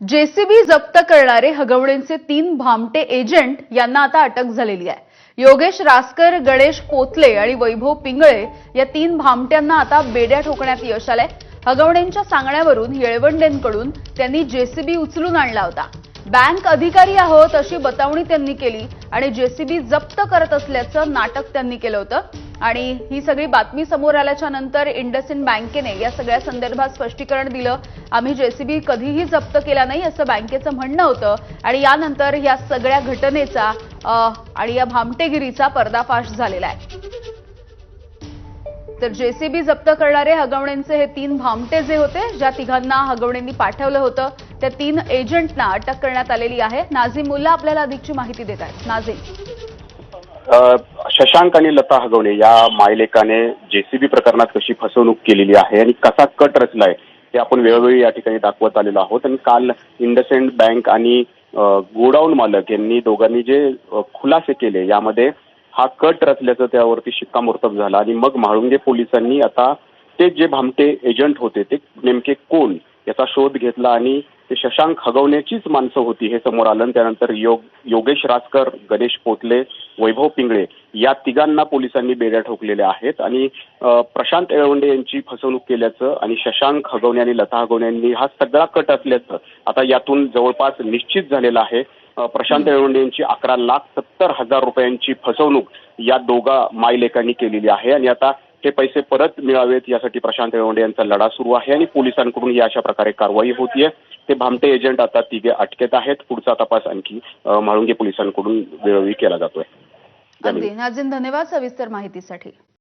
JCB जप्त करणारे हगवणेंचे तीन भामटे एजंट यांना आता अटक झालेली आहे. योगेश रासकर गणेश पोतले आणि वैभव पिंगळे या तीन भामट्यांना आता बेड्या ठोकण्यात यश आलंय. हगवणेंच्या सांगण्यावरून येळवंडेंकडून त्यांनी जेसीबी उचलून आणला होता. बँक अधिकारी आहोत अशी बतावणी त्यांनी केली आणि जेसीबी जप्त करत असल्याचं नाटक त्यांनी केलं होतं. आणि ही सगळी बातमी समोर आल्याच्यानंतर इंडसइंड बँकेने या सगळ्या संदर्भात स्पष्टीकरण दिलं. आम्ही जेसीबी कधीही जप्त केला नाही असं बँकेचं म्हणणं होतं आणि यानंतर या सगळ्या घटनेचा आणि या भामटेगिरीचा पर्दाफाश झालेला आहे. तर जेसीबी जप्त करणारे हगवणेंचे हे तीन भामटे जे होते ज्या तिघांना हगवणेंनी पाठवलं होतं. त्या तीन एजंटना अटक करण्यात आलेली आहे. नाझीम मुल्ला आपल्याला अधिकची माहिती देत आहेत. नाझीम. शशांक आणि लता हगवणे या मायलेकाने जेसीबी प्रकरणात कशी फसवणूक केलेली आहे आणि कसा कट रचलाय ते आपण वेळोवेळी या ठिकाणी दाखवत आलेलो आहोत. आणि काल इंडसइंड बँक आणि गोडाऊन मालक यांनी दोघांनी जे खुलासे केले यामध्ये हा कट रचल्याचं त्यावरती शिक्कामोर्तब झाला. आणि मग म्हाळुंगे पोलिसांनी आता ते जे भामटे एजंट होते ते नेमके कोण याचा शोध घेतला आणि ते शशांक हगवण्याचीच माणसं होती हे समोर आलं. त्यानंतर योग योगेश राजकर गणेश पोतले वैभव पिंगळे या तिघांना पोलिसांनी बेड्या ठोकलेल्या आहेत. आणि प्रशांत येळवंडे यांची फसवणूक केल्याचं आणि शशांक हगवणे आणि लता हगवणे यांनी हा सगळा कट असल्याचं आता यातून जवळपास निश्चित झालेलं आहे. प्रशांत येळवंडे यांची अकरा लाख सत्तर हजार रुपयांची फसवणूक या दोघा मायलेकांनी केलेली आहे. आणि आता हे पैसे परत मिळावेत यासाठी प्रशांत येळवंडे यांचा लढा सुरू आहे आणि पोलिसांकडून ही अशा प्रकारे कारवाई होतीये. ते भामटे एजंट आता तिघे अटकेत आहेत. पुढचा तपास आणखी म्हाळुंगे पोलिसांकडून वेळोवेळी केला जातोय. अगदी. धन्यवाद सविस्तर माहितीसाठी.